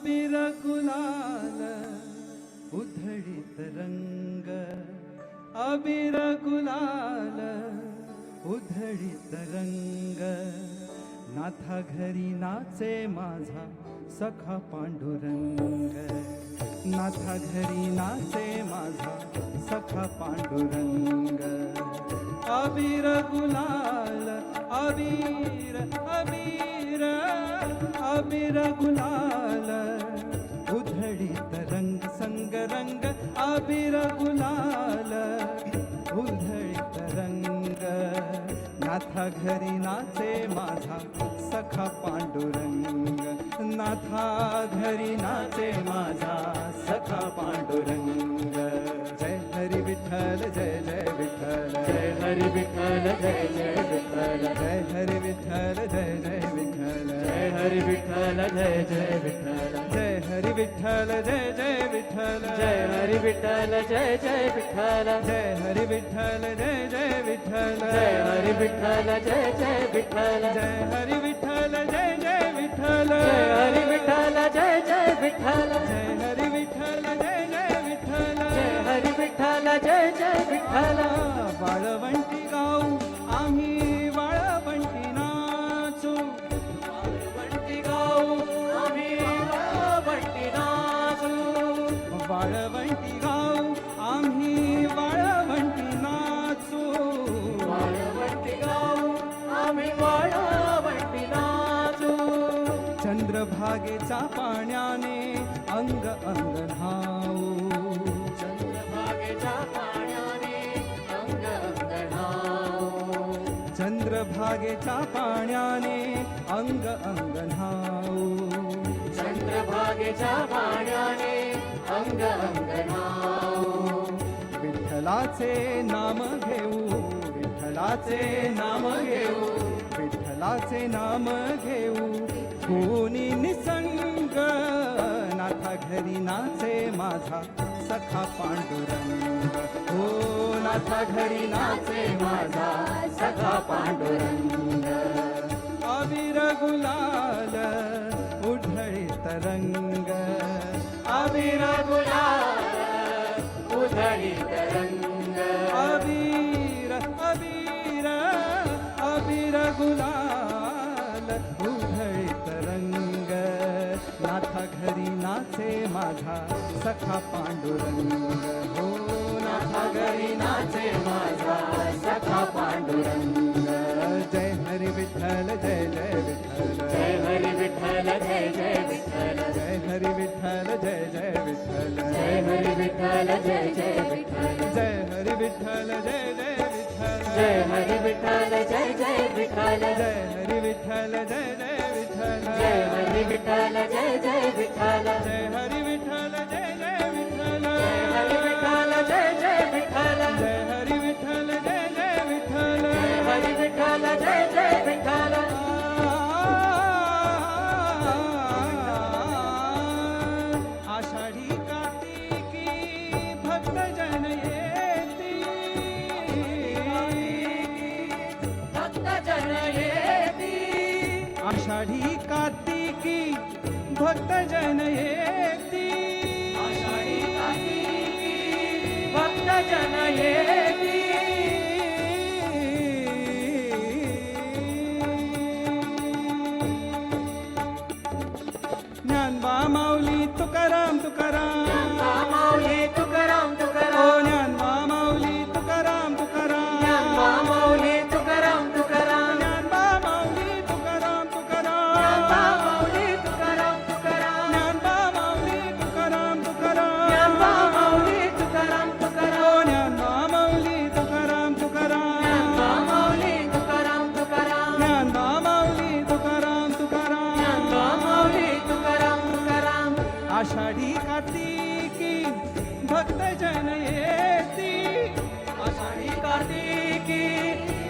अबीर गुलाल रंग। अबीर गुलाल रंग। नाथा घरी नाचे माझा सखा पांडुरंग। नाथा घरी नाचे माझा सखा पांडुरंग। अबीर गुलाल अबीर अबीर अबीर गुलाल उधळीत रंग संग रंग अबीर गुलाल उधळीत रंग। नाथा घरी नाचे माझा सखा पांडुरंग। नाथा घरी नाचे माझा सखा पांडुरंग। जय हरी विठ्ठल जय जय विठ्ठल। जय हरी विठ्ठल। विठ्ठल जय जय विठ्ठल. जय हरी विठ्ठल जय जय विठ्ठल. जय हरी विठ्ठल जय जय विठ्ठल. जय हरी विठ्ठल जय जय विठ्ठल. जय हरी विठ्ठल जय जय विठ्ठल. जय हरी विठ्ठल जय जय विठ्ठल. जय हरी विठ्ठल जय जय विठ्ठल. वाळवंटी चंद्रभागेच्या पाण्याने अंग अंग न्हाऊ चंद्रभागेच्या पाण्याने अंग अंगणाऊ चंद्रभागेच्या पाण्याने अंग अंग न्हाऊ चंद्रभागेच्या पाण्याने अंग अंगणाऊ विठ्ठलाचे नाम घेऊ विठ्ठलाचे नाम घेऊ विठ्ठलाचे नाम घेऊ कोणी निसंग नाथा घरी नाचे माझा सखा पांडुरंग. हो नाथा घरी नाचे माझा सखा पांडुरंग. अबीर गुलाल उधळीत तरंग. अबीर गुलाल नाचे माझा सखा पांडुरंग हो नाथा घरी नाचे माझा सखा पांडुरंग। जय हरी विठ्ठल जय जय विठ्ठल। जय हरी विठ्ठल जय जय विठ्ठल। जय हरी विठ्ठल जय जय विठ्ठल। जय हरी विठ्ठल जय जय विठ्ठल। जय हरी विठ्ठल जय जय विठ्ठल। जय हरी विठ्ठल जय जय विठ्ठल। जय हरी विठ्ठल जय जय विठ्ठल जय हरी विठ्ठल जय जय विठ्ठल जय विठ्ठल आषाढी कार्तिकी भक्त जन हेती आषाढी कार्तिकी भक्त जन येती आषाढी कार्तिकी भक्त जन येती. आषाढी कार्तिकी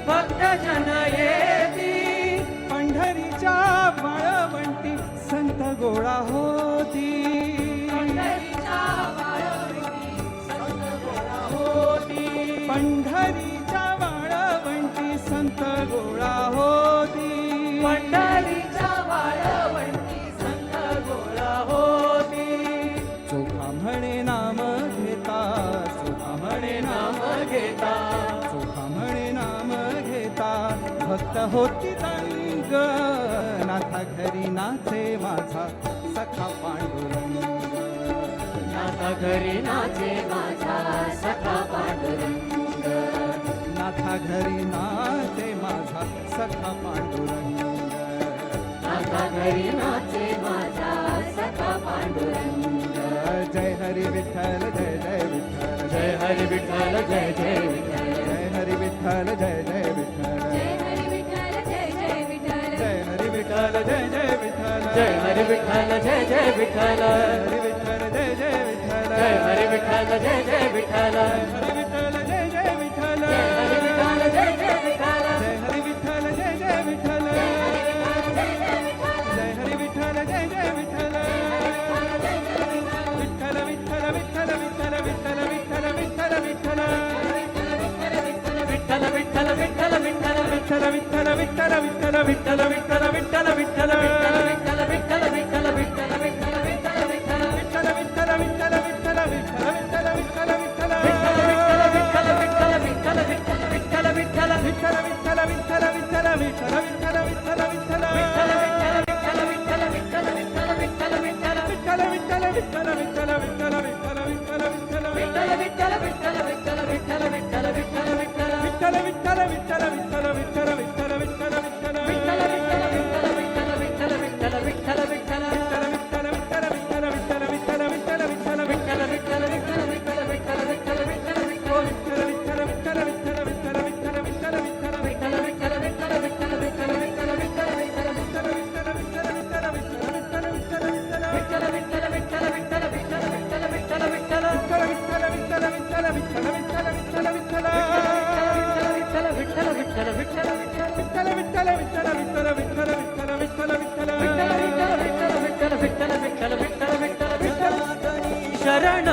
भक्त जन येती. पंढरीच्या वाळवंटी संत गोळा हो भक्त होती तंग नाथा घरी नाचे माझा सखा पांडुरंग। नाथा घरी नाचे माझा सखा पांडुरंग। नाथा घरी नाचे माझा सखा पांडुरंग। नाथा घरी नाचे माझा सखा पांडुरंग। जय हरी विठ्ठल जय जय विठ्ठल। जय हरी विठ्ठल जय जय विठ्ठल। जय हरी विठ्ठल जय जय जय विठ्ठल. जय हरी विठ्ठल जय जय विठ्ठल. हरी विठ्ठल जय जय विठ्ठल. जय हरी विठ्ठल जय जय विठ्ठल. हरी विठ्ठल जय जय विठ्ठल. जय हरी विठ्ठल जय जय विठ्ठल. విఠల విఠల शरण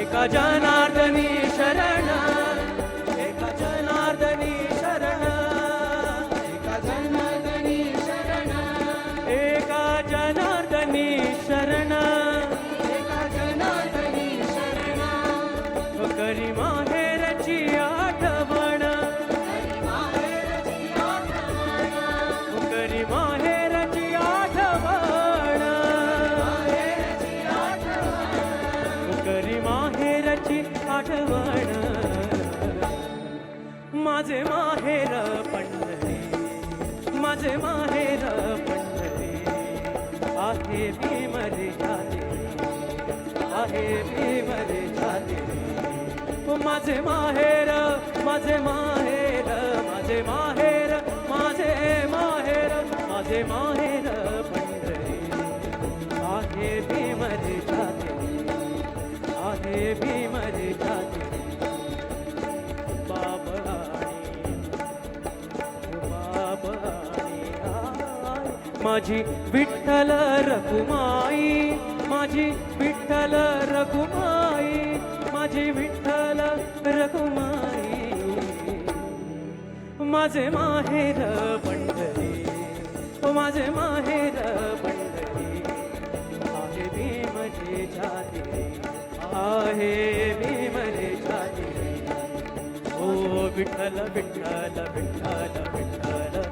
एका जनार्दनी शरण एका जनार्दनी शरण एका जनार्दनी शरण एका आठवण माझे माहेर पंढरी माझे माहेर पंढरी आहे भीमरी झाले, आहे भीमरी झाले. माझे माहेर माझे माहेर माझे माहेर माझे माहेर माझे माहेर. माझी विठ्ठल रघुमाई माझी विठ्ठल रघुमाई माझी विठ्ठल रघुमाई। माझे माहेर पंढरी माझे माहेर पंढरी आहे भीमचे छाती आहे भीमचे छाती ओ विठ्ठल विठ्ठल विठ्ठल विठ्ठल।